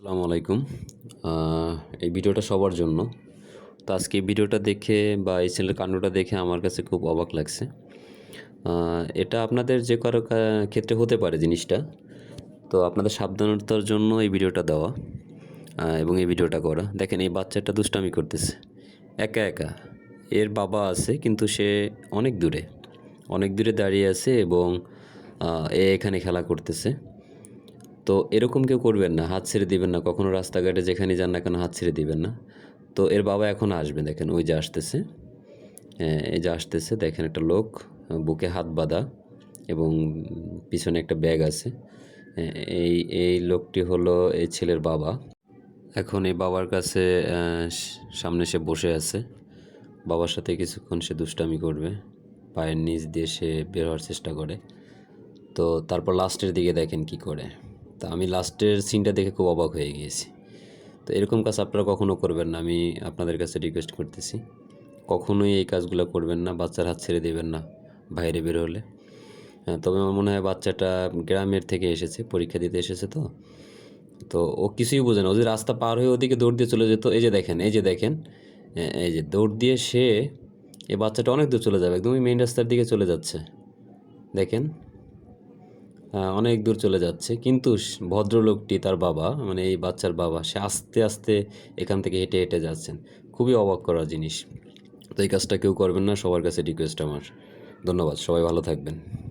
আসসালামু আলাইকুম। এই ভিডিওটা সবার জন্য। তো আজকে এই ভিডিওটা দেখে বা এই ছেলের কাণ্ডটা দেখে আমার কাছে খুব অবাক লাগছে। এটা আপনাদের যে কারও ক্ষেত্রে হতে পারে জিনিসটা। তো আপনাদের সাবধানতার জন্য এই ভিডিওটা দেওয়া এবং এই ভিডিওটা করা। দেখেন, এই বাচ্চাটা দুষ্টামি করতেছে। একা একা। এর বাবা আছে, কিন্তু সে অনেক দূরে। অনেক দূরে দাঁড়িয়ে আছে এবং এ এখানে খেলা করতেছে। তো এরকম কেউ করবেন না হাত ছেড়ে দিবেন না কখনো রাস্তাঘাটে যেখানে যান না কেন হাত ছেড়ে দিবেন না। তো এর বাবা এখন আসবে দেখেন ওই যে আসতেছে। হ্যাঁ, এই যে আসতেছে দেখেন একটা লোক বুকে হাত বাঁধা এবং পিছনে একটা ব্যাগ আছে। হ্যাঁ, এই এই লোকটি হলো এই ছেলের বাবা। এখন এই বাবার কাছে সামনে সে বসে আছে। বাবার সাথে কিছুক্ষণ সে দুষ্টামি করবে। পায়ের নিচ দিয়ে সে বের হওয়ার চেষ্টা করে। তো তারপর লাস্টের দিকে দেখেন কি করে। তা আমি লাস্টের সিনটা দেখে খুব অবাক হয়ে গিয়েছি। তো এরকম কাজ আপনারা কখনও করবেন না, আমি আপনাদের কাছে রিকোয়েস্ট করতেছি। কখনোই এই কাজগুলো করবেন না, বাচ্চার হাত ছেড়ে দেবেন না বাইরে বের হলে। তবে আমার মনে হয় বাচ্চাটা গ্রামের থেকে এসেছে, পরীক্ষা দিতে এসেছে তো। তো ও কিছুই বোঝে না, ও যে রাস্তা পার হয়ে ওদিকে দৌড় দিয়ে চলে যেত, এই যে দেখেন, এই যে দেখেন এই যে দৌড় দিয়ে সে এই বাচ্চাটা অনেক দূর চলে যাবে, একদমই মেইন রাস্তার দিকে চলে যাচ্ছে। দেখেন অনেক দূর চলে যাচ্ছে। কিন্তু ভদ্রলোকটি তার বাবা মানে এই বাচ্চার বাবা, সে আস্তে আস্তে এখান থেকে হেঁটে হেঁটে যাচ্ছেন। খুবই অবাক করা জিনিস। তো এই কাজটা কেউ করবেন না, সবার কাছে রিকোয়েস্ট আমার। ধন্যবাদ, সবাই ভালো থাকবেন।